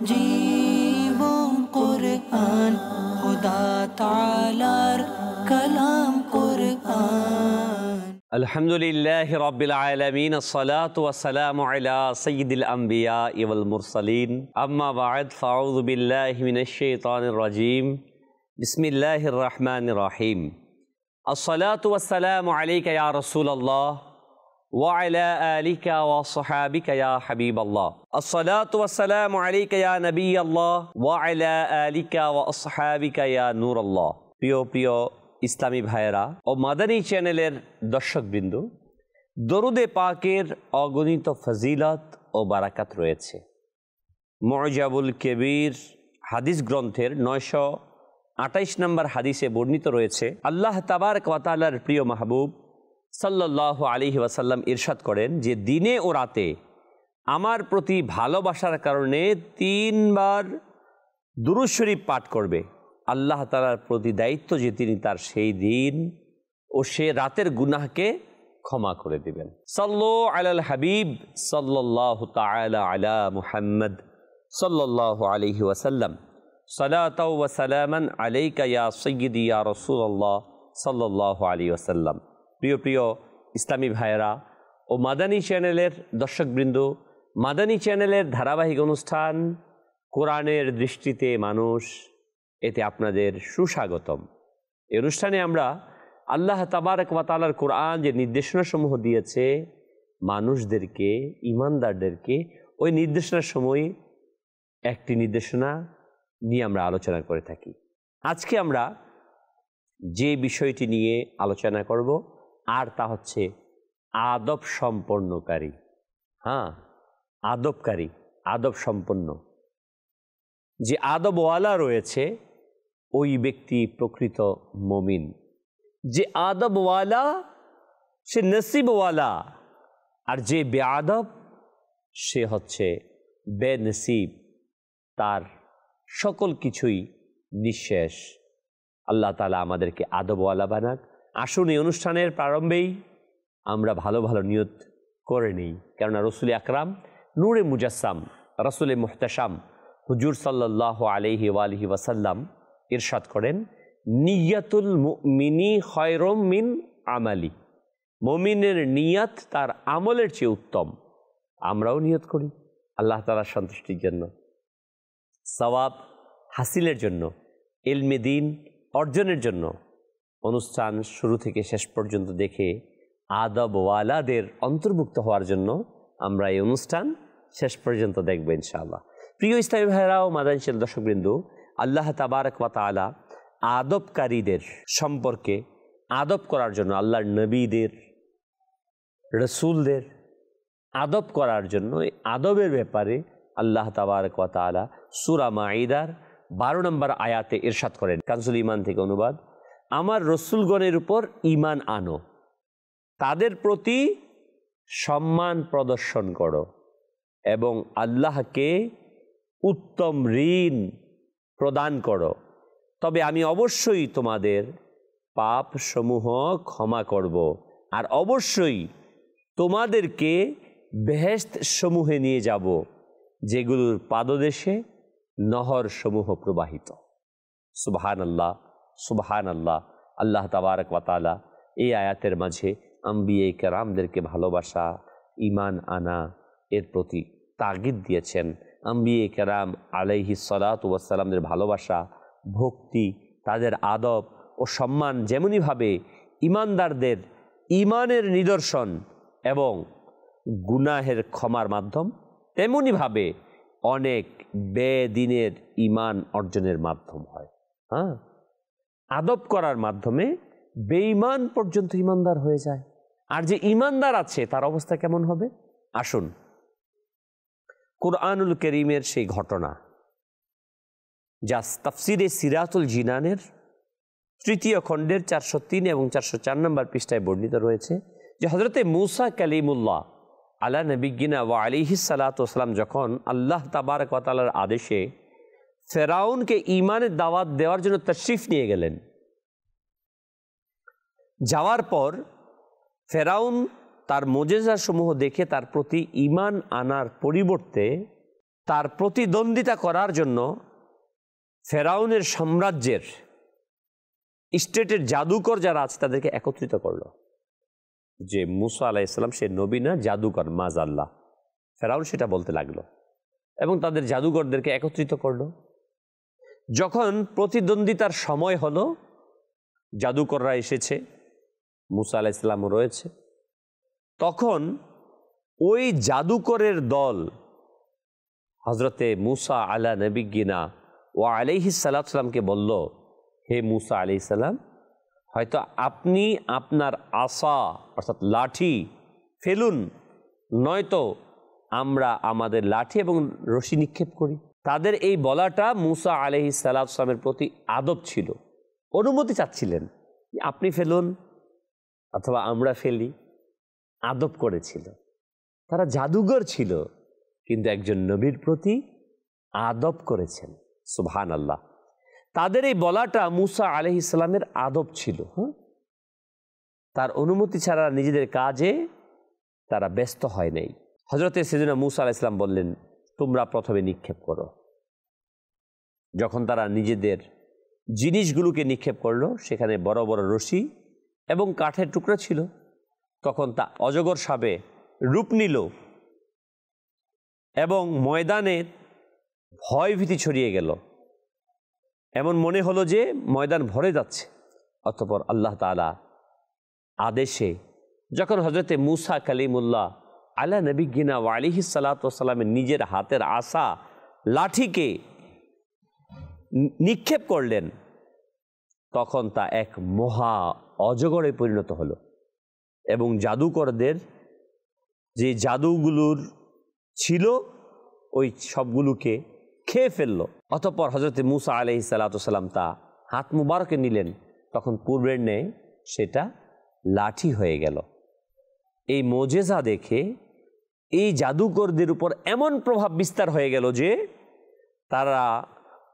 جیبوں قرآن، خدا تعالی کلام قرآن۔ الحمد للہ رب العالمین، الصلاة والسلام على سید الانبیاء والمرسلین۔ اما بعد، فاعوذ باللہ من الشیطان الرجیم۔ بسم اللہ الرحمن الرحیم۔ الصلاة والسلام علیکہ یا رسول اللہ۔ ওয়াইলা আলিকা ওয়া সাহাবিকা ইয়া হাবিব আল্লাহ আসসালাতু ওয়াসসালামু আলাইকা ইয়া নবী আল্লাহ ওয়াইলা আলিকা ওয়া সাহাবিকা ইয়া নূর আল্লাহ প্রিয় প্রিয় ইসলামী ভাইয়েরা ও মাদানী চ্যানেলের দর্শকবৃন্দ, দরুদে পাকের অগণিত ফজিলত ও বারাকাত রয়েছে। মজাবুল কেবির হাদিস গ্রন্থের নয়শো আঠাইশ নম্বর হাদিসে বর্ণিত রয়েছে, আল্লাহ তাবার কতালার প্রিয় মাহবুব সাল্লাহ আলী ওয়াসাল্লাম ইরশাদ করেন যে দিনে ও রাতে আমার প্রতি ভালোবাসার কারণে তিনবার দুরুদ শরীফ পাঠ করবে। আল্লাহ তালার প্রতি দায়িত্ব যে তিনি তার সেই দিন ও সে রাতের গুনাহকে ক্ষমা করে দিবেন। সাল্লো আলাল হাবিব সাল্লাহ তালা আলা মুহাম্মদ সাল্লাহ আলহি ওয়াসাল্লাম। ওয়াসালামান আলাইকা ইয়া সৈয়দি ইয়া রসুল্লাহ সাল্লাহ আলী ওয়াসাল্লাম। প্রিয় প্রিয় ইসলামী ভাইয়েরা ও মাদানী চ্যানেলের দর্শকবৃন্দ, মাদানী চ্যানেলের ধারাবাহিক অনুষ্ঠান কোরআনের দৃষ্টিতে মানুষ, এতে আপনাদের সুস্বাগতম। এই অনুষ্ঠানে আমরা আল্লাহ তাবারক ওয়াতালার কোরআন যে নির্দেশনাসমূহ দিয়েছে, মানুষদেরকে, ইমানদারদেরকে, ওই নির্দেশনার সময় একটি নির্দেশনা নিয়ে আমরা আলোচনা করে থাকি। আজকে আমরা যে বিষয়টি নিয়ে আলোচনা করব আর তা হচ্ছে আদব সম্পন্নকারী। হ্যাঁ আদবকারী, আদব সম্পন্ন। যে আদবওয়ালা রয়েছে, ওই ব্যক্তি প্রকৃত মমিন। যে আদবওয়ালা, সে নসিবওয়ালা। আর যে বেআদব, সে হচ্ছে বেনসিব। তার সকল কিছুই নিঃশেষ। আল্লাহ তালা আমাদেরকে আদবওয়ালা বানাক। আসুন এই অনুষ্ঠানের প্রারম্ভেই আমরা ভালো ভালো নিয়ত করে নিই। কেননা রসুল আকরাম নূরে মুজাসাম রসুল মুহতাসাম, হুজুর সাল্লাহ আলহি আলহি ওয়াসাল্লাম ইরশাদ করেন, নিয়াতুল মিনি হয়রম মিন আমালি। মমিনের নিয়াত তার আমলের চেয়ে উত্তম। আমরাও নিয়ত করি, আল্লাহ তালার সন্তুষ্টির জন্য। সওয়াব হাসিলের জন্য এলমে দিন অর্জনের জন্য অনুষ্ঠান শুরু থেকে শেষ পর্যন্ত দেখে আদবওয়ালাদের অন্তর্ভুক্ত হওয়ার জন্য আমরা এই অনুষ্ঠান শেষ পর্যন্ত দেখব ইনশাআল্লাহ। প্রিয় ইসলামী ভাইরা ও মাদানশীল দর্শকবৃন্দু, আল্লাহ তাবারক তালা আদবকারীদের সম্পর্কে আদব করার জন্য, আল্লাহর নবীদের, রসুলদের আদব করার জন্য আদবের ব্যাপারে আল্লাহ তাবারক তালা সুরা মাঈদার বারো নম্বর আয়াতে ইরশাদ করেন। কানসুল ইমান থেকে অনুবাদ। আমার রসুলগণের উপর ইমান আনো। তাদের প্রতি সম্মান প্রদর্শন করো এবং আল্লাহকে উত্তম ঋণ প্রদান করো। তবে আমি অবশ্যই তোমাদের পাপ সমূহ ক্ষমা করব আর অবশ্যই তোমাদেরকে বেহেস্ত সমূহে নিয়ে যাব, যেগুলোর পাদদেশে নহর সমূহ প্রবাহিত। সুবহান আল্লাহ সুবহান আল্লাহ আল্লাহ তাবারক ওয়াতালা এই আয়াতের মাঝে আম্বিয়ে কেরামদেরকে ভালোবাসা ইমান আনা এর প্রতি তাগিদ দিয়েছেন। আম্বিয়ে কেরাম আলাইহি সালাত ওয়াসালামদের ভালোবাসা, ভক্তি, তাদের আদব ও সম্মান যেমনইভাবে ইমানদারদের ইমানের নিদর্শন এবং গুনাহের ক্ষমার মাধ্যম, তেমনইভাবে অনেক বেদিনের ইমান অর্জনের মাধ্যম হয়। হ্যাঁ? আদব করার মাধ্যমে বেঈমান পর্যন্ত ইমানদার হয়ে যায়। আর যে ইমানদার আছে, তার অবস্থা কেমন হবে? আসুন। কোরআনুল করিমের সেই ঘটনা, যা তাফসিরে সিরাতুল জিনানের তৃতীয় খণ্ডের চারশো তিন এবং চারশো চার নম্বর পৃষ্ঠায় বর্ণিত রয়েছে যে হজরতে মুসা কালিমুল্লাহ আলা নবিগিনা ওয়া আলিহি সালাতাম যখন আল্লাহ তাবারক ওয়াতালার আদেশে ফেরাউনকে ইমানের দাওয়াত দেওয়ার জন্য তশরিফ নিয়ে গেলেন। যাওয়ার পর ফেরাউন তার সমূহ দেখে তার প্রতি ইমান আনার পরিবর্তে তার প্রতিদ্বন্দ্বিতা করার জন্য ফেরাউনের সাম্রাজ্যের স্টেটের জাদুকর যারা আছে তাদেরকে একত্রিত করল। যে মুসা আলাইসাল্লাম সে নবী না, জাদুকর মাজ আল্লাহ ফেরাউন সেটা বলতে লাগল এবং তাদের জাদুকরদেরকে একত্রিত করল। যখন প্রতিদ্বন্দ্বিতার সময় হলো, জাদুকররা এসেছে, মুসা আলাইসাল্লামও রয়েছে। তখন ওই জাদুকরের দল হজরতে মুসা আলা নবিগিনা ও আলাইহি সাল্লামকে বলল, হে মুসা আলি সাল্লাম হয়তো আপনি আপনার আশা, অর্থাৎ লাঠি ফেলুন, নয়তো আমরা আমাদের লাঠি এবং রশি নিক্ষেপ করি। তাদের এই বলাটা মুসা আলহি সাল্লামের প্রতি আদব ছিল। অনুমতি চাচ্ছিলেন আপনি ফেলুন অথবা আমরা ফেলি। আদব করেছিল। তারা জাদুঘর ছিল, কিন্তু একজন নবীর প্রতি আদব করেছেন। সুবহান আল্লাহ তাদের এই বলাটা মুসা আলহ ইসলামের আদব ছিল হ্যাঁ? তার অনুমতি ছাড়া নিজেদের কাজে তারা ব্যস্ত হয় নাই। হজরতে সেদিনা মুসা আলাহ ইসলাম বললেন তোমরা প্রথমে নিক্ষেপ করো। যখন তারা নিজেদের জিনিসগুলোকে নিক্ষেপ করল, সেখানে বড় বড় রশি এবং কাঠের টুকরা ছিল। তখন তা অজগর সাবে রূপ নিল এবং ময়দানে ভয়ভীতি ছড়িয়ে গেল। এমন মনে হলো যে ময়দান ভরে যাচ্ছে। অতপর আল্লাহ তালা আদেশে যখন হজরতে মুসা কালিমুল্লাহ আল্লাহ নবী গিনা আলিহি সালাতামের নিজের হাতের আসা লাঠিকে নিক্ষেপ করলেন, তখন তা এক মহা অজগরে পরিণত হলো। এবং জাদুকরদের যে জাদুগুলোর ছিল, ওই সবগুলোকে খেয়ে ফেলল। অতপর হজরত মুসা আলহি সাল্লাম তা হাত মুবারকে নিলেন, তখন পূর্বের নেই সেটা লাঠি হয়ে গেল। এই মোজেজা দেখে এই জাদুকরদের উপর এমন প্রভাব বিস্তার হয়ে গেল যে তারা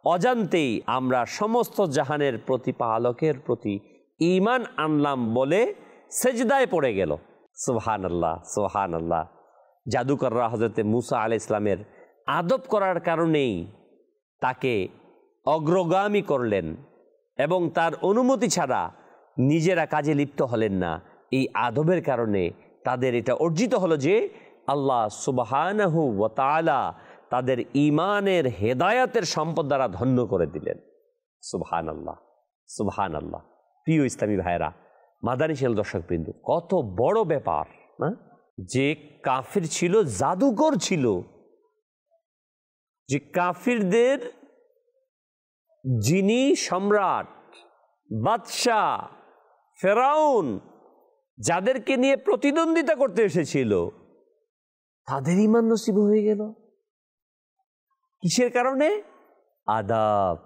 অজান্তেই আমরা সমস্ত জাহানের প্রতিপালকের প্রতি ইমান আনলাম বলে সেজদায় পড়ে গেল। সোহান আল্লাহ সোহান আল্লাহ জাদুকররা হজরতে মুসা আল ইসলামের আদব করার কারণেই তাকে অগ্রগামী করলেন এবং তার অনুমতি ছাড়া নিজেরা কাজে লিপ্ত হলেন না। এই আদবের কারণে তাদের এটা অর্জিত হলো যে আল্লাহ সুবাহানহু ওতালা তাদের ইমানের হেদায়াতের সম্পদ দ্বারা ধন্য করে দিলেন। সুবহান আল্লাহ সুবহান আল্লাহ প্রিয় ইসলামী ভাইরা মাদানী শেল দর্শক বিন্দু কত বড় ব্যাপার, না? যে কাফির ছিল, জাদুকর ছিল। যে কাফিরদের যিনি সম্রাট, বাদশাহ, ফেরাউন, যাদেরকে নিয়ে প্রতিদ্বন্দ্বিতা করতে এসেছিল তাদের ইমান নসিব হয়ে গেল। কিসের কারণে? আদাব,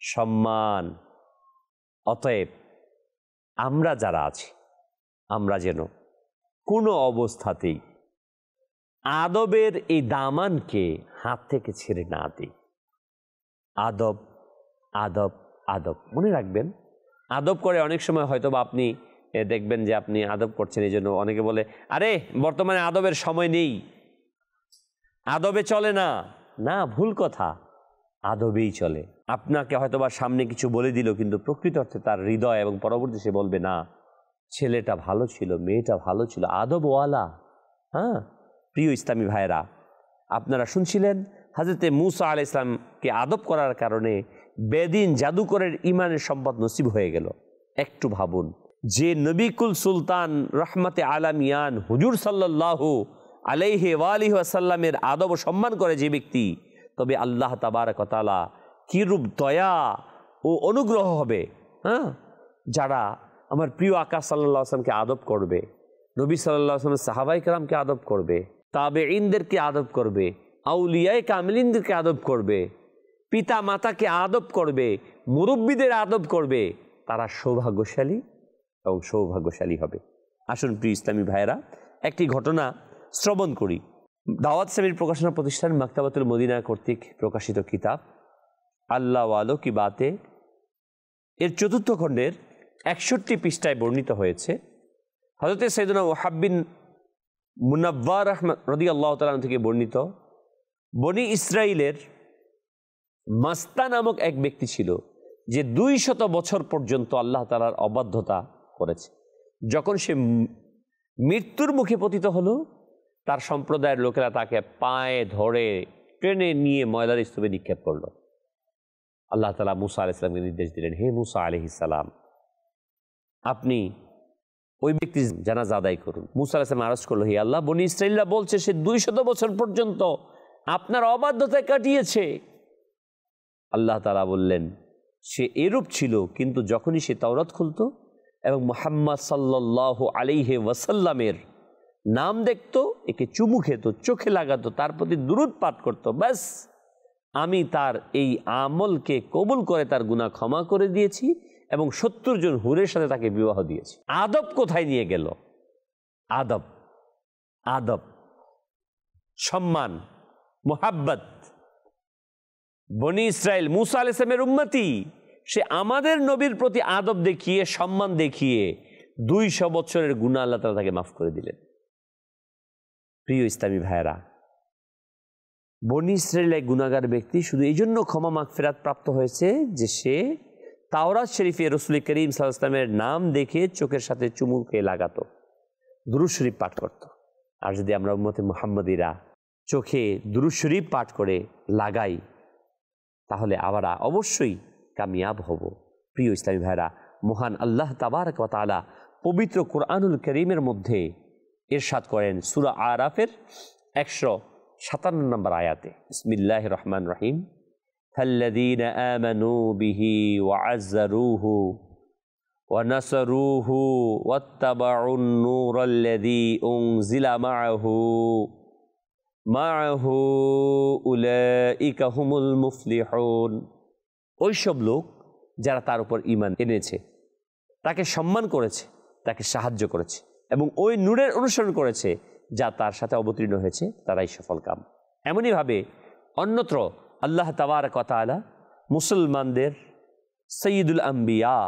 সম্মান। অতএব আমরা যারা আছি, আমরা যেন কোনো অবস্থাতেই আদবের এই দামানকে হাত থেকে ছেড়ে না দিই। আদব আদব আদব। মনে রাখবেন, আদব করে অনেক সময় হয়তো বা আপনি দেখবেন যে আপনি আদব করছেন এই জন্য অনেকে বলে, আরে, বর্তমানে আদবের সময় নেই। আদবে চলে না। না, ভুল কথা। আদবেই চলে। আপনাকে হয়তো বা সামনে কিছু বলে দিল, কিন্তু প্রকৃত অর্থে তার হৃদয় এবং পরবর্তী সে বলবে, না, ছেলেটা ভালো ছিল, মেয়েটা ভালো ছিল, আদবওয়ালা। হ্যাঁ? প্রিয় ইসলামী ভাইরা আপনারা শুনছিলেন হাজরতে মুসা আল ইসলামকে আদব করার কারণে বেদিন জাদুকরের ইমানের সম্পদ নসিব হয়ে গেল। একটু ভাবুন যে নবিকুল সুলতান রহমতে আলামিয়ান হুজুর সাল্লাহু আলাইহে ওয়ালিহ আসাল্লামের আদব সম্মান করে যে ব্যক্তি, তবে আল্লাহ তাবারকতালা কীরূপ দয়া ও অনুগ্রহ হবে হ্যাঁ? যারা আমার প্রিয় আকাশ সাল্লাহ আসলামকে আদব করবে, নবী সাল্লাহ আসলামের সাহাবাই কালামকে আদব করবে তাবে ইনদেরকে আদব করবে, আউলিয়ায় কামিলিনদেরকে আদব করবে পিতা মাতাকে আদব করবে, মুরব্বীদের আদব করবে, তারা সৌভাগ্যশালী এবং সৌভাগ্যশালী হবে। আসুন প্রিয় ইসলামী ভাইয়েরা, একটি ঘটনা শ্রবণ করি। দাওয়াত সামির প্রকাশনা প্রতিষ্ঠান মাক্তাবাতুল মদিনা কর্তৃক প্রকাশিত কিতাব, আল্লাহ আলো কি বাতে, এর চতুর্থ খণ্ডের একষট্টি পৃষ্ঠায় বর্ণিত হয়েছে। হজরত সৈদুনা ওহাব্বিন মুনাব্বার আহমদ রদি আল্লাহ তালাম থেকে বর্ণিত, বনি ইসরায়েলের মাস্তা নামক এক ব্যক্তি ছিল, যে দুই শত বছর পর্যন্ত আল্লাহ তালার অবাধ্যতা করেছে। যখন সে মৃত্যুর মুখে পতিত হলো, তার সম্প্রদায়ের লোকেরা তাকে পায়ে ধরে ট্রেনে নিয়ে ময়লার স্তূপে নিক্ষেপ করল। আল্লাহ তালা মুসা আল ইসলামকে নির্দেশ দিলেন, হে মুসা আলহিসাল্লাম আপনি ওই ব্যক্তি জানাজা আদায় করুন। মুসা আলাইসলাম আরজ করল, হে আল্লাহ, বনি ইসরাইল্লা বলছে সে দুই শত বছর পর্যন্ত আপনার অবাধ্যতায় কাটিয়েছে। আল্লাহ তালা বললেন, সে এরূপ ছিল, কিন্তু যখনই সে তাওরাত খুলতো এবং মোহাম্মদ সাল্লাহ আলিহে ওয়াসাল্লামের নাম দেখতো, একে চুমু খেত, চোখে লাগাতো, তার প্রতি দূরত পাঠ করতো। ব্যাস, আমি তার এই আমলকে কবুল করে তার গুনাহ ক্ষমা করে দিয়েছি এবং সত্তর জন হুরের সাথে তাকে বিবাহ দিয়েছি। আদব কোথায় নিয়ে গেল? আদব আদব, সম্মান, মোহাব্বত। বনি ইসরায়েল মুসা আল ইসলামের উন্মতি সে আমাদের নবীর প্রতি আদব দেখিয়ে, সম্মান দেখিয়ে দুইশো বছরের গুণা আল্লাহ তালা তাকে মাফ করে দিলেন। প্রিয় ইসলামী ভাইয়েরা, বনি ইসরায়েল এক গুণাগার ব্যক্তি শুধু এই জন্য ক্ষমা মাখ ফেরাত প্রাপ্ত হয়েছে যে সে তাওরাত শরীফে রসুল করিম সাল ইসলামের নাম দেখে চোখের সাথে চুমুকে লাগাতো দুরুজ শরীফ পাঠ করত। আর যদি আমরা উম্মতে মোহাম্মদীরা চোখে দুরুজ শরীফ পাঠ করে লাগাই, তাহলে আমরা অবশ্যই কামিয়াব হব প্রিয় ইসলামী ভাইরা মহান আল্লাহ তাবারক ওয়া তাআলা পবিত্র কোরআনুল করিমের মধ্যে এরশাদ করেন সুরা আরাফের একশো সাতান্ন নম্বর আয়াতে ইসমিল্লাহ রহমান রহিম فالذين آمنوا به وعزروه ونصروه واتبعوا النور الذي أنزل معه معه أولئك هم المفلحون ওইসব লোক যারা তার উপর ইমান এনেছে, তাকে সম্মান করেছে, তাকে সাহায্য করেছে এবং ওই নূরের অনুসরণ করেছে যা তার সাথে অবতীর্ণ হয়েছে, তারাই সফল কাম। এমনইভাবে অন্যত্র আল্লাহ তাবার কথা আলা মুসলমানদের সঈদুল আম্বিয়া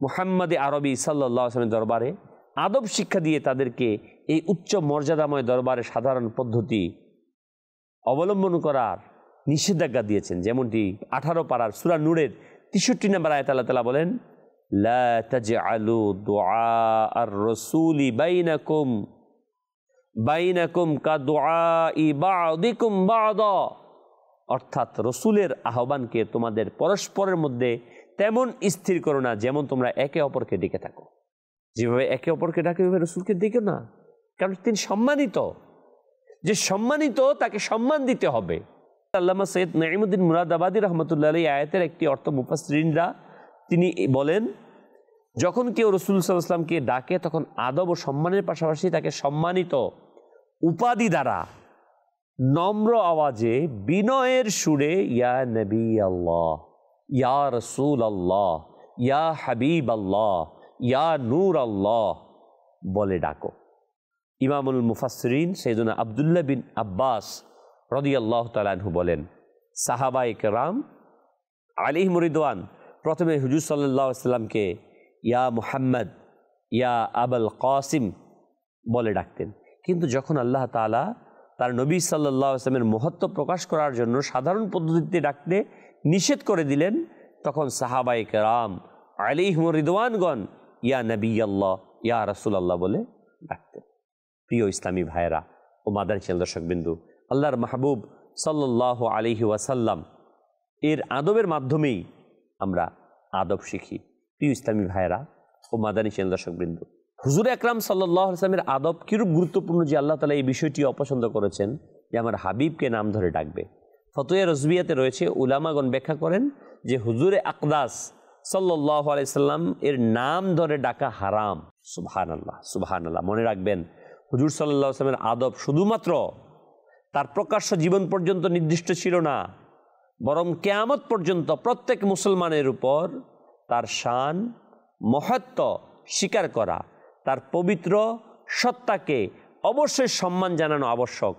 মুহাম্মদ আরবি সাল্লাহ আসলামের দরবারে আদব শিক্ষা দিয়ে তাদেরকে এই উচ্চ মর্যাদাময় দরবারে সাধারণ পদ্ধতি অবলম্বন করার নিষেধাজ্ঞা দিয়েছেন, যেমনটি আঠারো পাড়ার সুরা নূরের তেষট্টি নম্বর আয়ত আল্লাহ তালা বলেন, লা তাজআলু দুআ আর কা অর্থাৎ রসুলের আহ্বানকে তোমাদের পরস্পরের মধ্যে তেমন স্থির করো না যেমন তোমরা একে অপরকে ডেকে থাকো। যেভাবে একে অপরকে ডাকে, ওইভাবে রসুলকে ডেকে না। কারণ তিনি সম্মানিত। যে সম্মানিত, তাকে সম্মান দিতে হবে। আল্লামা সৈয়দ নাইমুদ্দিন মুরাদাবাদী রহমতুল্লাহ আলী আয়াতের একটি অর্থ মুফাসরিনরা তিনি বলেন, যখন কেউ রসুল সাল্লামকে ডাকে, তখন আদব ও সম্মানের পাশাপাশি তাকে সম্মানিত উপাধি দ্বারা নম্র আওয়াজে বিনয়ের সুরে, ইয়া নবী আল্লাহ ইয়া রসুল আল্লাহ ইয়া হাবিব আল্লাহ ইয়া নূর আল্লাহ বলে ডাকো। ইমামুল মুফাসরিন সেইজন্য আবদুল্লাহ বিন আব্বাস রদি আল্লাহ তালাহু বলেন সাহাবাই রাম আলী মুরিদওয়ান প্রথমে হুজুর সাল্লাহ ইয়া মুহাম্মদ, ইয়া আবুল কাসিম বলে ডাকতেন। কিন্তু যখন আল্লাহ তালা তার নবী সাল্লাহ আসলামের মহত্ব প্রকাশ করার জন্য সাধারণ পদ্ধতিতে ডাকতে নিষেধ করে দিলেন, তখন সাহাবাই রাম আলী রিদওয়ানগণ ইয়া নবী আল্লাহ ইয়া রসুল আল্লাহ বলে ডাকতেন। প্রিয় ইসলামী ভাইরা ও মাদার চেল দর্শক বিন্দু আল্লাহর মাহবুব সাল্লাহ আলিহি ওয়াসাল্লাম। এর আদবের মাধ্যমেই আমরা আদব শিখি। প্রিয় ইসলামী ভাইরা ও মাদানী চেল দর্শক বিন্দু হুজুর আকরাম সাল্লাহ আসলামের আদব কিরূপ গুরুত্বপূর্ণ যে আল্লাহ তালা এই বিষয়টি অপছন্দ করেছেন যে আমার হাবিবকে নাম ধরে ডাকবে। ফতোয়া রজবিয়াতে রয়েছে, উলামাগণ ব্যাখ্যা করেন যে হুজুরে আকদাস সাল্লাহ আলাইসাল্লাম এর নাম ধরে ডাকা হারাম। সুবহান আল্লাহ সুবহান আল্লাহ মনে রাখবেন, হুজুর সাল্লাহ আসলামের আদব শুধুমাত্র তার প্রকাশ্য জীবন পর্যন্ত নির্দিষ্ট ছিল না, বরং কেয়ামত পর্যন্ত প্রত্যেক মুসলমানের উপর তার শান, মহত্ব স্বীকার করা, তার পবিত্র সত্তাকে অবশ্যই সম্মান জানানো আবশ্যক,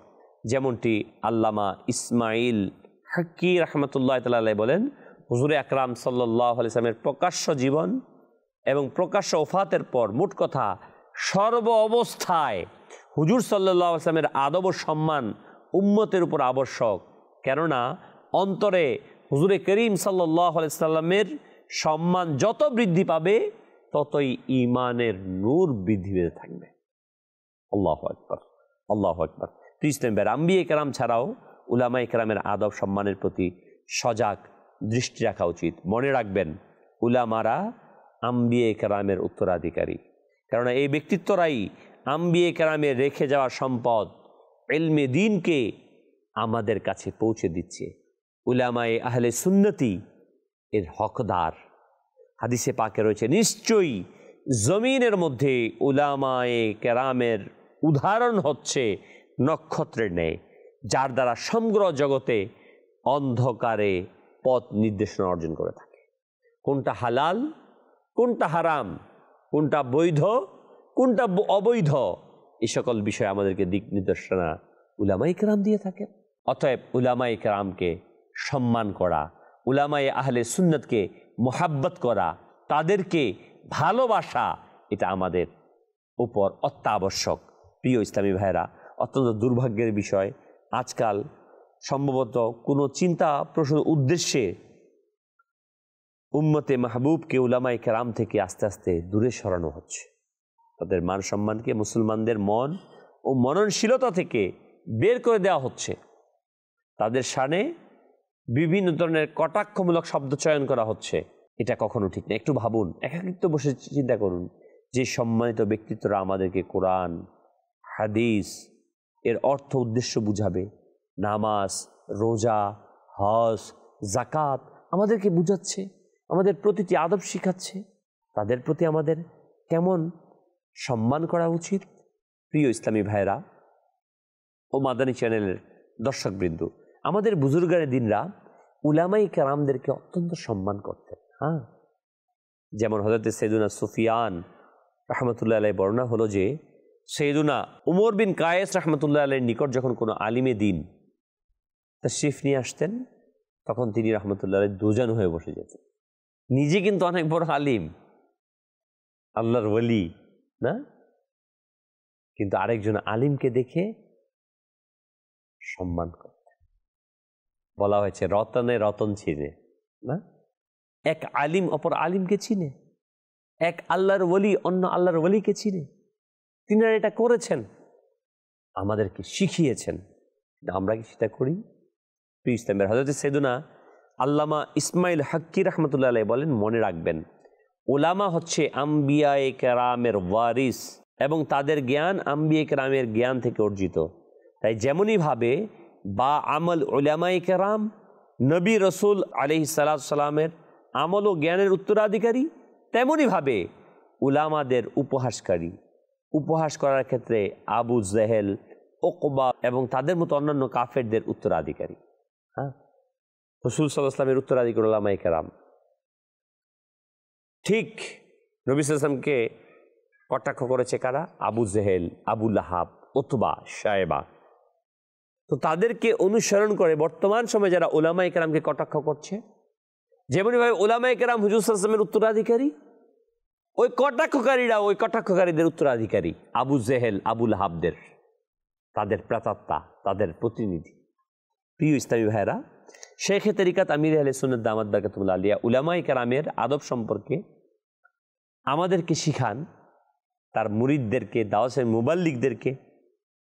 যেমনটি আল্লামা ইসমাইল হাকি রহমতুল্লাহ তাল্লাহ বলেন, হুজুরে আকরাম সাল্লাহ আলিয়ামের প্রকাশ্য জীবন এবং প্রকাশ্য ওফাতের পর মোট কথা সর্ব অবস্থায় হুজুর সাল্লাহ আসলামের আদব সম্মান উম্মতের উপর আবশ্যক। কেননা, অন্তরে হুজুরে করিম সাল্লাহ সাল্লামের সম্মান যত বৃদ্ধি পাবে, ততই ইমানের নূর বৃদ্ধি পেতে থাকবে। আল্লাহ আকবর আল্লাহ আকবর। তো ইসলামের আম্বিয়ে কেরাম ছাড়াও উলামা কেরামের আদব সম্মানের প্রতি সজাগ দৃষ্টি রাখা উচিত। মনে রাখবেন, উলামারা আম্বিয়ে কেরামের উত্তরাধিকারী। কেননা, এই ব্যক্তিত্বরাই আম্বিয়ে কেরামের রেখে যাওয়া সম্পদ এলমে দিনকে আমাদের কাছে পৌঁছে দিচ্ছে। উলামায়ে আহলে সুন্নতি এর হকদার। হাদিসে পাকে রয়েছে, নিশ্চয়ই জমিনের মধ্যে উলামায়ে কেরামের উদাহরণ হচ্ছে নক্ষত্রের ন্যায়, যার দ্বারা সমগ্র জগতে অন্ধকারে পথ নির্দেশনা অর্জন করে থাকে। কোনটা হালাল, কোনটা হারাম, কোনটা বৈধ, কোনটা অবৈধ এই সকল বিষয়ে আমাদেরকে দিক নির্দেশনা উলামাই কেরাম দিয়ে থাকেন। অতএব উলামাই কেরামকে সম্মান করা উলামাই আহলে সুন্নতকে মোহাব্বত করা, তাদেরকে ভালোবাসা, এটা আমাদের উপর অত্যাবশ্যক। প্রিয় ইসলামী ভাইরা অত্যন্ত দুর্ভাগ্যের বিষয়, আজকাল সম্ভবত কোনো চিন্তা প্রশ্ন উদ্দেশ্যে উম্মতে মাহবুবকে উলামাই কেরাম থেকে আস্তে আস্তে দূরে সরানো হচ্ছে। তাদের মান সম্মানকে মুসলমানদের মন ও মননশীলতা থেকে বের করে দেওয়া হচ্ছে। তাদের সানে বিভিন্ন ধরনের কটাক্ষমূলক শব্দ চয়ন করা হচ্ছে। এটা কখনো ঠিক না। একটু ভাবুন, একাকিত্ব বসে চিন্তা করুন যে সম্মানিত ব্যক্তিত্বরা আমাদেরকে কোরআন, হাদিস এর অর্থ উদ্দেশ্য বুঝাবে। নামাজ, রোজা, হজ জাকাত আমাদেরকে বুঝাচ্ছে, আমাদের প্রতিটি আদব শিখাচ্ছে। তাদের প্রতি আমাদের কেমন সম্মান করা উচিত। প্রিয় ইসলামী ভাইরা ও মাদানী চ্যানেলের দর্শকবৃন্দ, আমাদের বুজুর্গারের দিনরা উলামাই কারামদেরকে অত্যন্ত সম্মান করতেন হ্যাঁ? যেমন হজরত সৈদুনা সুফিয়ান রহমতুল্লাহ আলাই বর্ণনা হলো যে সৈদুনা উমর বিন কায়েস রহমতুল্লাহ আলের নিকট যখন কোনো আলিমে দিন তা শিফ নিয়ে আসতেন, তখন তিনি রহমতুল্লাহ আলাই দুজন হয়ে বসে যেতেন। নিজে কিন্তু অনেক বড় আলিম, আল্লাহর ওলি। না? কিন্তু আরেকজন আলিমকে দেখে সম্মান করতেন বলা হয়েছে, রতনে রতন চিনে, না? এক আলিম অপর আলিমকে চিনে। এক আল্লাহর ওলি অন্য আল্লাহর ওলিকে চিনে। তিনারা এটা করেছেন, আমাদেরকে শিখিয়েছেন। আমরা কি সেটা করি? প্রিয় ইসলামের হজরত সেদুনা আল্লামা ইসমাইল হাক্কি রহমতুল্লাহ বলেন, মনে রাখবেন ওলামা হচ্ছে আম্বিয়ায়ে কেরামের ওয়ারিস এবং তাদের জ্ঞান আম্বিয়ে কেরামের জ্ঞান থেকে অর্জিত। তাই যেমনইভাবে বা আমল ওলামাই কেরাম, নবী রসুল আলহি সাল্লামের আমল ও জ্ঞানের উত্তরাধিকারী তেমনইভাবে উলামাদের উপহাসকারী। উপহাস করার ক্ষেত্রে আবু জেহেল ওকবা এবং তাদের মতো অন্যান্য কাফেরদের উত্তরাধিকারী। হ্যাঁ? রসুল সাল্লাহামের উত্তরাধিকারী ওলামাই কেরাম। ঠিক নবী সাল্লামকে কটাক্ষ করেছে কারা? আবু জেহেল, আবু লাহাব ওতবা সাহেবা তো তাদেরকে অনুসরণ করে বর্তমান সময়ে যারা ওলামা একরামকে কটাক্ষ করছে যেমনইভাবে ওলামা একরাম হুজুর আসলামের উত্তরাধিকারী, ওই কটাক্ষকারীরা ওই কটাক্ষকারীদের উত্তরাধিকারী, আবু জেহেল আবুল হাবদের তাদের প্রাতাত্মা তাদের প্রতিনিধি। প্রিয় ইসলামী ভাইরা শেখ তরিকাত আমির আলী সুন্নত দামাদ বাকাতুল্লা আলিয়া উলামাই কারামের আদব সম্পর্কে আমাদেরকে শিখান, তার মুরিদদেরকে দাওয়াসের মুবাল্লিকদেরকে।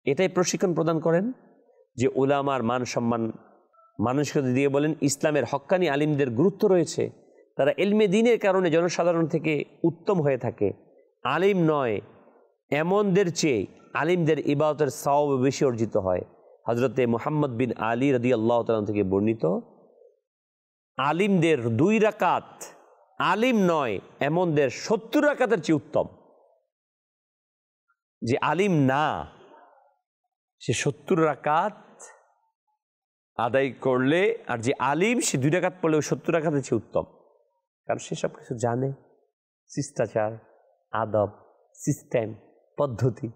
এটাই প্রশিক্ষণ প্রদান করেন যে ওলামার মান সম্মান মানুষকে দিয়ে বলেন, ইসলামের হক্কানি আলিমদের গুরুত্ব রয়েছে, তারা এলমে দিনের কারণে জনসাধারণ থেকে উত্তম হয়ে থাকে। আলিম নয়, এমনদের চেয়ে আলিমদের ইবাদতের সাও বেশি অর্জিত হয়। হজরতে মোহাম্মদ বিন আলী রদি আল্লাহ তালাম থেকে বর্ণিত, আলিমদের দুই রাকাত আলিম নয়, এমনদের সত্তর রাকাতের চেয়ে উত্তম। যে আলিম না, সে সত্তর রাকাত আদায় করলে, আর যে আলিম, সে দুই রাকাত পড়লে ওই সত্তর রাকাতের চেয়ে উত্তম। কারণ সে সব কিছু জানে। শিষ্টাচার, আদব, সিস্টেম, পদ্ধতি।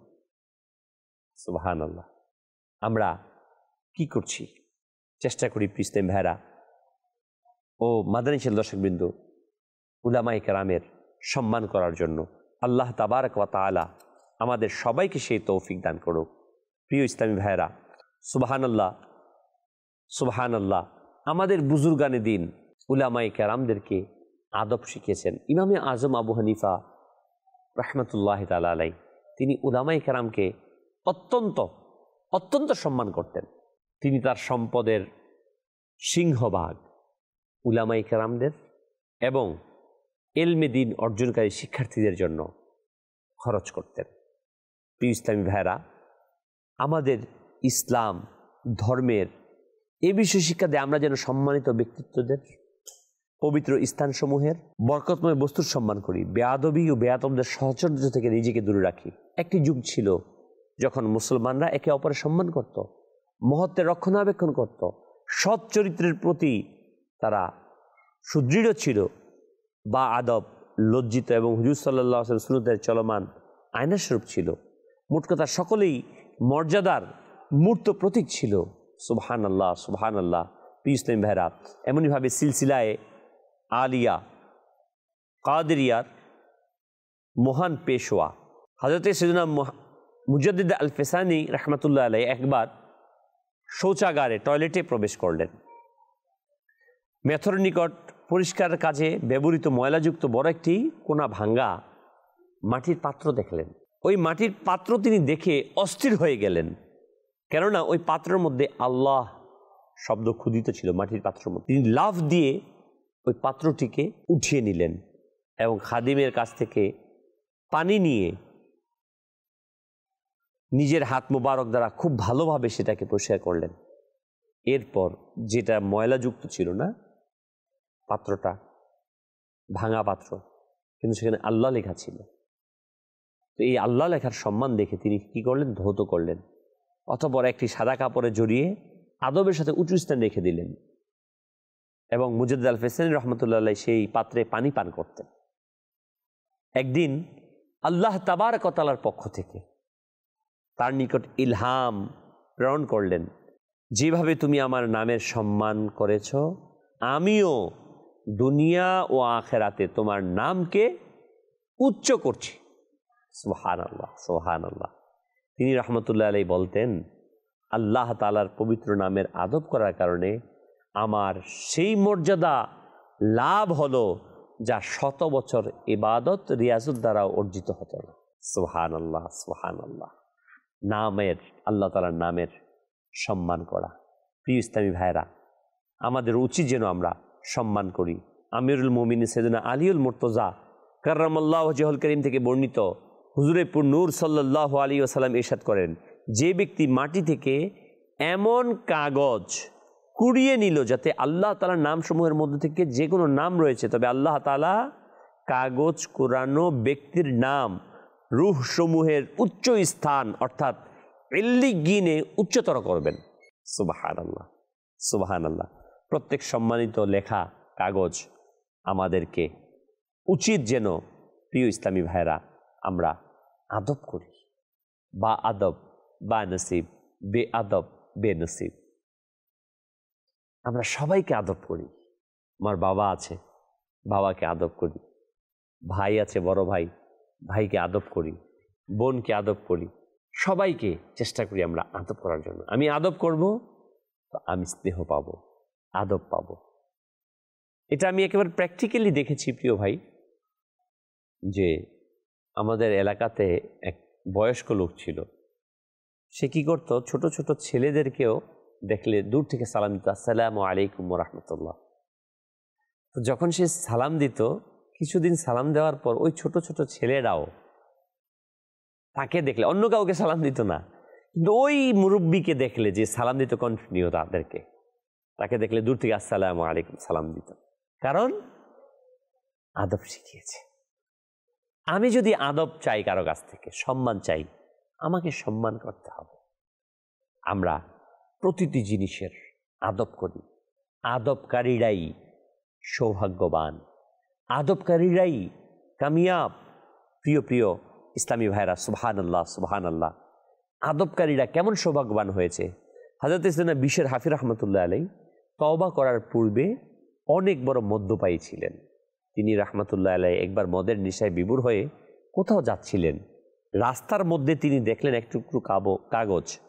সুবাহান আল্লাহ আমরা কি করছি? চেষ্টা করি প্রিস্তেম ভেড়া ও মাদানী ছিল দর্শকবৃন্দ উলামাই কারামের সম্মান করার জন্য আল্লাহ তাবারক ওয়া তালা আমাদের সবাইকে সেই তৌফিক দান করুক। প্রিয় ইসলামী ভাইয়েরা সুবাহান আল্লাহ সুবাহান আল্লাহ আমাদের বুজুর্গানে দিন উলামাই কারামদেরকে আদব শিখিয়েছেন। ইমামে আজম আবু হানিফা রহমতুল্লাহ তালা আলাই তিনি উলামাই কারামকে অত্যন্ত অত্যন্ত সম্মান করতেন। তিনি তার সম্পদের সিংহভাগ উলামাই কেরামদের এবং এলমে দিন অর্জনকারী শিক্ষার্থীদের জন্য খরচ করতেন। প্রিয় ইসলামী ভাইরা আমাদের ইসলাম, ধর্মের এ বিষয়ে শিক্ষা দেয় আমরা যেন সম্মানিত ব্যক্তিত্বদের পবিত্র স্থানসমূহের বরকতময় বস্তুর সম্মান করি, বেয়াদবি ও বেয়াতমদের সহচর্য থেকে নিজেকে দূরে রাখি। একটি যুগ ছিল যখন মুসলমানরা একে অপরের সম্মান করত, মহত্বের রক্ষণাবেক্ষণ করত, সৎ চরিত্রের প্রতি তারা সুদৃঢ় ছিল। বা আদব, লজ্জিত এবং হুজুর সাল্লাহ সুনুদের চলমান আয়নাস্বরূপ ছিল। মোট কথা, সকলেই মর্যাদার মূর্ত প্রতীক ছিল। সুবহান আল্লাহ সুবহান আল্লাহ পি ইসলাম ভেহরা এমনইভাবে সিলসিলায় আলিয়া কাদেরিয়ার মহান পেশোয়া হজরত সৈদুনা মুজাদ্দিদ আল ফেসানি রহমতুল্লাহ আলাই একবার শৌচাগারে, টয়লেটে প্রবেশ করলেন। মেথর নিকট পরিষ্কার কাজে ব্যবহৃত ময়লাযুক্ত বড় একটি কোনা ভাঙ্গা মাটির পাত্র দেখলেন। ওই মাটির পাত্র তিনি দেখে অস্থির হয়ে গেলেন। কেননা ওই পাত্রের মধ্যে আল্লাহ শব্দ ক্ষুদিত ছিল, মাটির পাত্রের মধ্যে। তিনি লাভ দিয়ে ওই পাত্রটিকে উঠিয়ে নিলেন এবং খাদিমের কাছ থেকে পানি নিয়ে নিজের হাত মোবারক দ্বারা খুব ভালোভাবে সেটাকে পরিষ্কার করলেন। এরপর যেটা ময়লাযুক্ত ছিল না, পাত্রটা, ভাঙা পাত্র, কিন্তু সেখানে আল্লাহ লেখা ছিল। তো এই আল্লাহ লেখার সম্মান দেখে তিনি কি করলেন? ধৌত করলেন। অতপর একটি সাদা কাপড়ে জড়িয়ে আদবের সাথে উঁচু স্থান রেখে দিলেন এবং মুজিদ আল ফেসানি রহমতুল্লাহ সেই পাত্রে পানি পান করতেন। একদিন আল্লাহ তাবার কতালার পক্ষ থেকে তার নিকট ইলহাম প্রেরণ করলেন, যেভাবে তুমি আমার নামের সম্মান করেছ, আমিও দুনিয়া ও আখেরাতে তোমার নামকে উচ্চ করছি। সোহান আল্লাহ সোহান আল্লাহ তিনি রহমতুল্লাহ আলাই বলতেন, আল্লাহ তালার পবিত্র নামের আদব করার কারণে আমার সেই মর্যাদা লাভ হলো যা শত বছর ইবাদত রিয়াজুর দ্বারা অর্জিত হতো না। সোহান আল্লাহ সোহান আল্লাহ নামের, আল্লাহ তালার নামের সম্মান করা। প্রিয় ইসলামী ভাইরা আমাদের উচিত যেন আমরা সম্মান করি। আমিরুল মোমিন সেদিনা আলিউল মুর্তজা কার্রামাল্লাহ জহল করিম থেকে বর্ণিত হুজুরেপুর নূর সাল্লাহ আলী আসালাম ইরশাদ করেন, যে ব্যক্তি মাটি থেকে এমন কাগজ কুড়িয়ে নিল যাতে আল্লাহ তালার নামসমূহের মধ্যে থেকে যে কোনো নাম রয়েছে, তবে আল্লাহ তালা কাগজ কোরআনো ব্যক্তির নাম রুহ সমূহের উচ্চ স্থান অর্থাৎ এল্লি গিনে উচ্চতর করবেন। সুবাহান আল্লাহ সুবাহান আল্লাহ প্রত্যেক সম্মানিত লেখা, কাগজ আমাদেরকে উচিত যেন, প্রিয় ইসলামী ভাইরা আমরা আদব করি। বা আদব, বা নসিব, বে আদব, বে নসিব। আমরা সবাইকে আদব করি। আমার বাবা আছে, বাবাকে আদব করি। ভাই আছে, বড় ভাই। ভাইকে আদব করি, বোনকে আদব করি, সবাইকে চেষ্টা করি আমরা আদব করার জন্য। আমি আদব করব, তো আমি স্নেহ পাব, আদব পাব। এটা আমি একেবারে প্র্যাকটিক্যালি দেখেছি, প্রিয় ভাই, যে আমাদের এলাকাতে এক বয়স্ক লোক ছিল। সে কি করত, ছোট ছোট ছেলেদেরকেও দেখলে দূর থেকে সালাম দিত, আসসালাম আলাইকুম রহমতুল্লাহ। তো যখন সে সালাম দিত কিছুদিন সালাম দেওয়ার পর ওই ছোট ছোট ছেলেরাও তাকে দেখলে, অন্য কাউকে সালাম দিত না। কিন্তু ওই মুরব্বীকে দেখলে যে সালাম দিত কন্টিনিউ তাদেরকে, তাকে দেখলে দূর থেকে আসসালাম আলাইকুম সালাম দিত। কারণ আদব শিখিয়েছে। আমি যদি আদব চাই কারও কাছ থেকে, সম্মান চাই, আমাকে সম্মান করতে হবে। আমরা প্রতিটি জিনিসের আদব করি। আদবকারীরাই সৌভাগ্যবান। আদবকারীরাই কামিয়াব। প্রিয় প্রিয় ইসলামী ভাইরা সুবহান আল্লাহ সুবহান আল্লাহ আদবকারীরা কেমন সৌভাগ্যবান হয়েছে? হাজরত ইসলাম বিশ্বের হাফির রহমতুল্লাহ আলাই তওবা করার পূর্বে অনেক বড় মদ্যপায়ী ছিলেন। তিনি রহমতুল্লাহ আলাই একবার মদের নিশায় বিবুর হয়ে কোথাও যাচ্ছিলেন। রাস্তার মধ্যে তিনি দেখলেন এক টুকরো কাবো, কাগজ।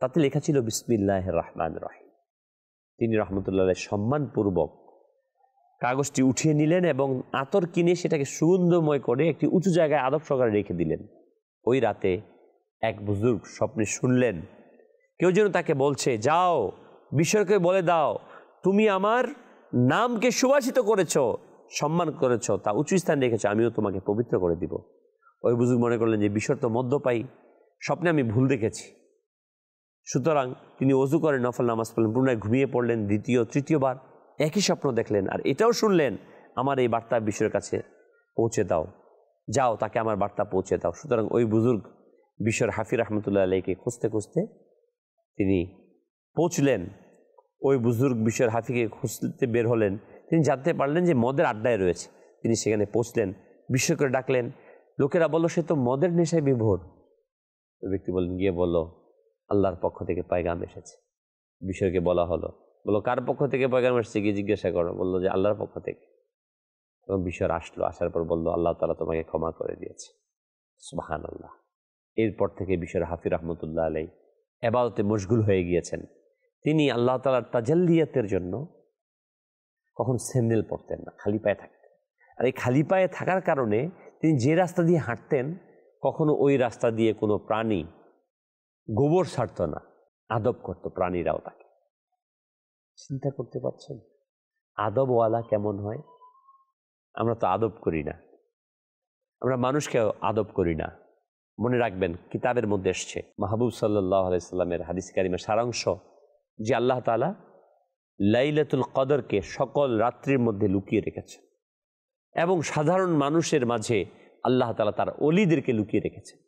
তাতে লেখা ছিল বিসমিল্লাহ রহমান রহিম। তিনি রহমতুল্লাহ সম্মানপূর্বক কাগজটি উঠিয়ে নিলেন এবং আতর কিনে সেটাকে সুগন্ধময় করে একটি উঁচু জায়গায় আদব সহকারে রেখে দিলেন। ওই রাতে এক বুজুর্গ স্বপ্নে শুনলেন, কেউ যেন তাকে বলছে, যাও বিশ্বকে বলে দাও, তুমি আমার নামকে সুবাসিত করেছ, সম্মান করেছ, তা উঁচু স্থান রেখেছ, আমিও তোমাকে পবিত্র করে দিব। ওই বুজুর্গ মনে করলেন যে, বিশ্বর তো মদ্যপাই স্বপ্নে আমি ভুল দেখেছি। সুতরাং তিনি অজু করে নফল নামাজ পড়লেন, পুনরায় ঘুমিয়ে পড়লেন, দ্বিতীয়, তৃতীয়বার। একই স্বপ্ন দেখলেন আর এটাও শুনলেন, আমার এই বার্তা বিশ্বের কাছে পৌঁছে দাও। যাও, তাকে আমার বার্তা পৌঁছে দাও। সুতরাং ওই বুজুর্গ বিশ্বর হাফি রহমতুল্লাহ আলীকে খুঁজতে খুঁজতে তিনি পৌঁছলেন। ওই বুজুর্গ বিশ্বর হাফিকে খুঁজতে বের হলেন। তিনি জানতে পারলেন যে মদের আড্ডায় রয়েছে। তিনি সেখানে পৌঁছলেন বিশ্বকে ডাকলেন, লোকেরা বলল, সে তো মদের নেশায় বিভোর। ব্যক্তি বললেন, গিয়ে বলল আল্লাহর পক্ষ থেকে পায়গাম এসেছে। বিষয়কে বলা হলো। বলল, কার পক্ষ থেকে পয়গাম এসেছে? গিয়ে জিজ্ঞাসা করো। বলল যে, আল্লাহর পক্ষ থেকে। এবং বিষয় আসলো। আসার পর বলল, আল্লাহ তালা তোমাকে ক্ষমা করে দিয়েছে। সুবাহান আল্লাহ এরপর থেকে বিষয়ের হাফি রহমতুল্লাহ আলাই এবাদতে মশগুল হয়ে গিয়েছেন। তিনি আল্লাহ তালার তাজাল্লিয়াতের জন্য কখন স্যান্ডেল পরতেন না, খালি পায়ে থাকতেন। আর এই খালি পায়ে থাকার কারণে তিনি যে রাস্তা দিয়ে হাঁটতেন, কখনো ওই রাস্তা দিয়ে কোনো প্রাণী গোবর ছাড়ত না, আদব করত প্রাণীরাও তাকে। চিন্তা করতে পারছেন? আদবওয়ালা কেমন হয়? আমরা তো আদব করি না। আমরা মানুষকে আদব করি না। মনে রাখবেন, কিতাবের মধ্যে এসছে। মাহবুব সাল্লাহ আলাইস্লামের হাদিস কারিমের সারাংশ যে আল্লাহ তালা লাইলাতুল কদরকে সকল রাত্রির মধ্যে লুকিয়ে রেখেছেন এবং সাধারণ মানুষের মাঝে আল্লাহ তালা তার অলিদেরকে লুকিয়ে রেখেছেন।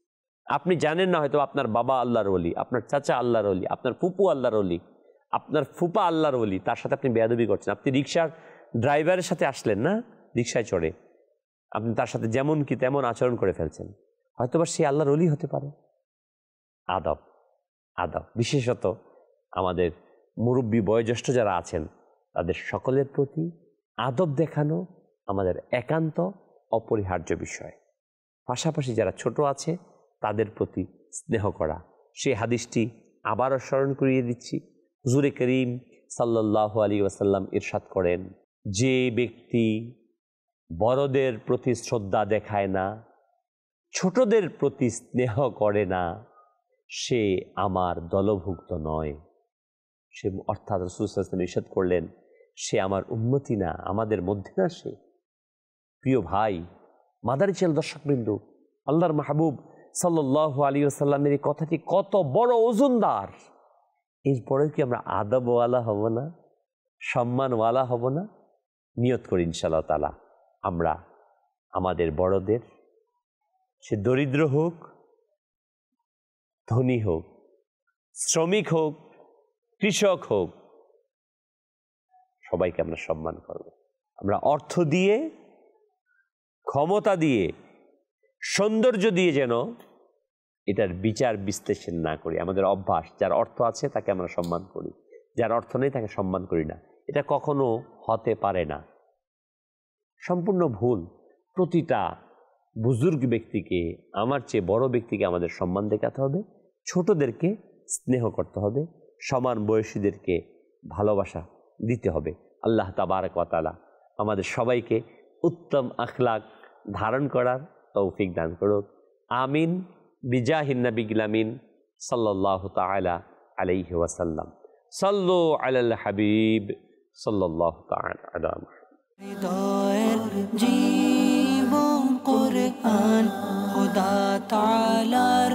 আপনি জানেন না হয়তো আপনার বাবা আল্লাহর অলি আপনার চাচা আল্লাহর অলি আপনার ফুপু আল্লাহর অলি আপনার ফুপা আল্লাহর অলি তার সাথে আপনি বেয়াদবি করছেন। আপনি রিক্সার ড্রাইভারের সাথে আসলেন না? রিক্সায় চড়ে। আপনি তার সাথে যেমন কি তেমন আচরণ করে ফেলছেন। হয়তোবা সে আল্লাহর অলি হতে পারে। আদব আদব। বিশেষত আমাদের মুরব্বী বয়োজ্যেষ্ঠ যারা আছেন, তাদের সকলের প্রতি আদব দেখানো আমাদের একান্ত অপরিহার্য বিষয়। পাশাপাশি যারা ছোট আছে, তাদের প্রতি স্নেহ করা। সেই হাদিসটি আবারও স্মরণ করিয়ে দিচ্ছি। হুজুরে করিম সাল্লাহ আলী ওয়াসাল্লাম ইরশাদ করেন, যে ব্যক্তি বড়দের প্রতি শ্রদ্ধা দেখায় না, ছোটদের প্রতি স্নেহ করে না, সে আমার দলভুক্ত নয়। সে অর্থাৎ রসুলাম ইসাদ করলেন, সে আমার উন্নতি না, আমাদের মধ্যে না সে। প্রিয় ভাই মাদারি ছেল দর্শকবৃন্দ, আল্লাহর মাহবুব সাল্লাহ আলী আসাল্লামের এই কথাটি কত বড় ওজনদার! এরপরেও কি আমরা আদবওয়ালা হব না? সম্মানওয়ালা হব না? নিয়ত করি ইনশাল্লাহ তালা আমরা আমাদের বড়দের, সে দরিদ্র হোক, ধনী হোক, শ্রমিক হোক, কৃষক হোক, সবাইকে আমরা সম্মান করব। আমরা অর্থ দিয়ে, ক্ষমতা দিয়ে, সৌন্দর্য দিয়ে যেন এটার বিচার বিশ্লেষণ না করি, আমাদের অভ্যাস, যার অর্থ আছে তাকে আমরা সম্মান করি, যার অর্থ নেই তাকে সম্মান করি না। এটা কখনো হতে পারে না। সম্পূর্ণ ভুল। প্রতিটা বুজুর্গ ব্যক্তিকে, আমার চেয়ে বড় ব্যক্তিকে আমাদের সম্মান দেখাতে হবে, ছোটদেরকে স্নেহ করতে হবে, সমান বয়সীদেরকে ভালোবাসা দিতে হবে। আল্লাহ তাবারক ওয়াতালা আমাদের সবাইকে উত্তম আখলাক ধারণ করার তৌফিক দান করুক। আমিন। বিজাহিন্নবী গিলামিন সাল্লাহ তালা আলাইহি ওয়াসাল্লাম সাল্লু আলাল হাবিব সাল্লাহ তালা হৃদয়ের জীবন কোরআন খোদা তালার